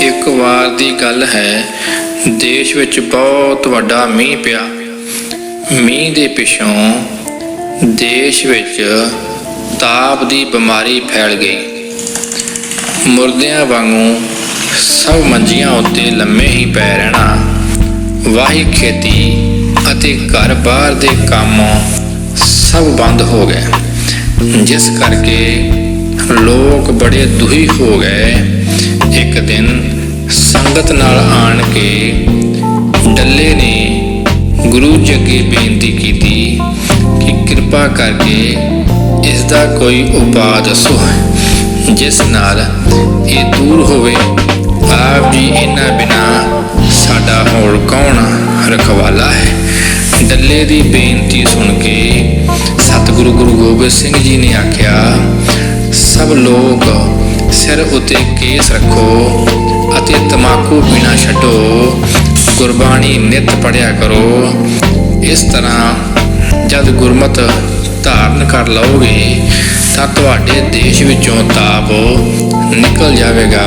ਇੱਕ ਵਾਰ ਦੀ ਗੱਲ ਹੈ, ਦੇਸ਼ ਵਿੱਚ ਬਹੁਤ ਵੱਡਾ ਮੀਂਹ ਪਿਆ। ਮੀਂਹ ਦੇ ਪਿੱਛੋਂ ਦੇਸ਼ ਵਿੱਚ ਤਾਪ ਦੀ ਬਿਮਾਰੀ ਫੈਲ ਗਈ। ਮੁਰਦਿਆਂ ਵਾਂਗੂ ਸਭ ਮੰਜੀਆਂ ਉੱਤੇ ਲੰਮੇ ਹੀ ਪੈ ਰਹਿਣਾ, ਵਾਹੀ ਖੇਤੀ ਅਤੇ ਘਰ-ਬਾਰ ਦੇ ਕੰਮ ਸਭ ਬੰਦ ਹੋ ਗਏ। ਜਿਸ ਕਰਕੇ ਲੋਕ ਬੜੇ ਦੁਖੀ ਹੋ ਗਏ ਸੰਗਤ ਨਾਲ ਆਣ ਕੇ ਡੱਲੇ ਨੇ ਗੁਰੂ ਜੀ ਅੱਗੇ ਬੇਨਤੀ ਕੀਤੀ ਕਿ ਕਿਰਪਾ ਕਰਕੇ ਇਸ ਦਾ ਕੋਈ ਉਪਾਅ ਦੱਸੋ। ਜਿਸ ਨਾਲ ਇਹ ਦੂਰ ਹੋਵੇ, ਆਪ ਜੀ ਇਹਨਾਂ ਬਿਨਾ ਸਾਡਾ ਹੋਰ ਕੌਣ ਰਖਵਾਲਾ ਹੈ? ਡੱਲੇ ਦੀ ਬੇਨਤੀ ਸੁਣ ਕੇ ਸਤਿਗੁਰੂ ਗੁਰੂ ਗੋਬਿੰਦ ਸਿੰਘ ਜੀ ਨੇ ਆਖਿਆ, ਸਭ ਲੋਕ ਸਿਰ ਉਤੇ ਕੇਸ ਰੱਖੋ ਅਤੇ ਤਮਾਕੂ ਪੀਣਾ ਛੱਡੋ। ਗੁਰਬਾਣੀ ਨਿਤ ਪੜਿਆ ਕਰੋ। ਇਸ ਤਰ੍ਹਾਂ ਜਦ ਗੁਰਮਤ ਧਾਰਨ ਕਰ ਲਓਗੇ ਤਾਂ ਤੁਹਾਡੇ ਦੇਸ਼ ਵਿੱਚੋਂ ਤਾਪ ਨਿਕਲ ਜਾਵੇਗਾ।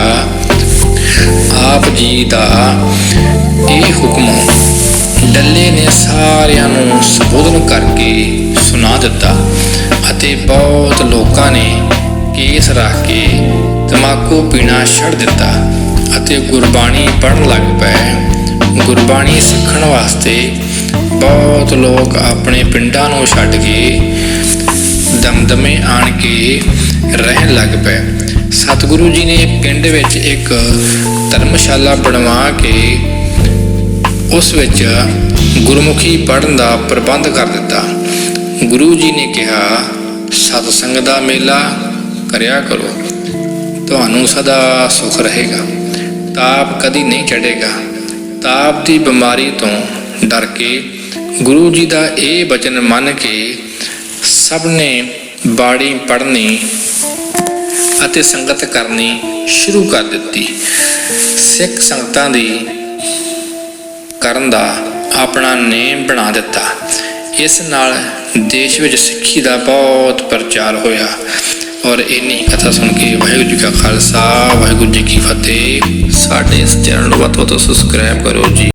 ਆਪ ਜੀ ਦਾ ਇਹ ਹੁਕਮ ਡੱਲੇ ਨੇ ਸਾਰਿਆਂ ਨੂੰ ਸੰਬੋਧਨ ਕਰਕੇ ਸੁਣਾ ਦਿੱਤਾ ਅਤੇ ਬਹੁਤ ਲੋਕਾਂ ਨੇ ਕੇਸ ਰੱਖ ਕੇ ਤਮਾਕੂ ਪੀਣਾ ਛੱਡ ਦਿੱਤਾ ਅਤੇ ਗੁਰਬਾਣੀ ਪੜ੍ਹਨ ਲੱਗ ਪਏ। ਗੁਰਬਾਣੀ ਸਿੱਖਣ ਵਾਸਤੇ ਬਹੁਤ ਲੋਕ ਆਪਣੇ ਪਿੰਡਾਂ ਨੂੰ ਛੱਡ ਕੇ ਦਮਦਮੇ ਆਣ ਕੇ ਰਹਿਣ ਲੱਗ ਪਏ। ਸਤਿਗੁਰੂ ਜੀ ਨੇ ਪਿੰਡ ਵਿੱਚ ਇੱਕ ਧਰਮਸ਼ਾਲਾ ਬਣਵਾ ਕੇ ਉਸ ਵਿੱਚ ਗੁਰਮੁਖੀ ਪੜਨ ਦਾ ਪ੍ਰਬੰਧ ਕਰ ਦਿੱਤਾ। ਗੁਰੂ ਜੀ ਨੇ ਕਿਹਾ ਸਤਸੰਗ ਦਾ ਮੇਲਾ ਕਰਿਆ ਕਰੋ। ਤੁਹਾਨੂੰ ਸਦਾ ਸੁਖ ਰਹੇਗਾ। ਤਾਪ ਕਦੀ ਨਹੀਂ ਚੜੇਗਾ ਤਾਪ ਦੀ ਬਿਮਾਰੀ ਤੋਂ ਡਰ ਕੇ ਗੁਰੂ ਜੀ ਦਾ ਇਹ ਬਚਨ ਮੰਨ ਕੇ ਸਭ ਨੇ ਬਾਣੀ ਪੜ੍ਹਨੀ ਅਤੇ ਸੰਗਤ ਕਰਨੀ ਸ਼ੁਰੂ ਕਰ ਦਿੱਤੀ। ਸਿੱਖ ਸੰਗਤਾਂ ਦੀ ਕਰਨ ਦਾ ਆਪਣਾ ਨੇਮ ਬਣਾ ਦਿੱਤਾ। ਇਸ ਨਾਲ ਦੇਸ਼ ਵਿੱਚ ਸਿੱਖੀ ਦਾ ਬਹੁਤ ਪ੍ਰਚਾਰ ਹੋਇਆ। ਔਰ ਇੰਨੀ ਕਥਾ ਸੁਣ ਕੇ ਵਾਹਿਗੁਰੂ ਜੀ ਕਾ ਖਾਲਸਾ, ਵਾਹਿਗੁਰੂ ਜੀ ਕੀ ਫਤਿਹ। ਸਾਡੇ ਇਸ ਚੈਨਲ ਨੂੰ ਵੱਧ ਤੋਂ ਵੱਧ ਸਬਸਕ੍ਰਾਈਬ ਕਰੋ ਜੀ।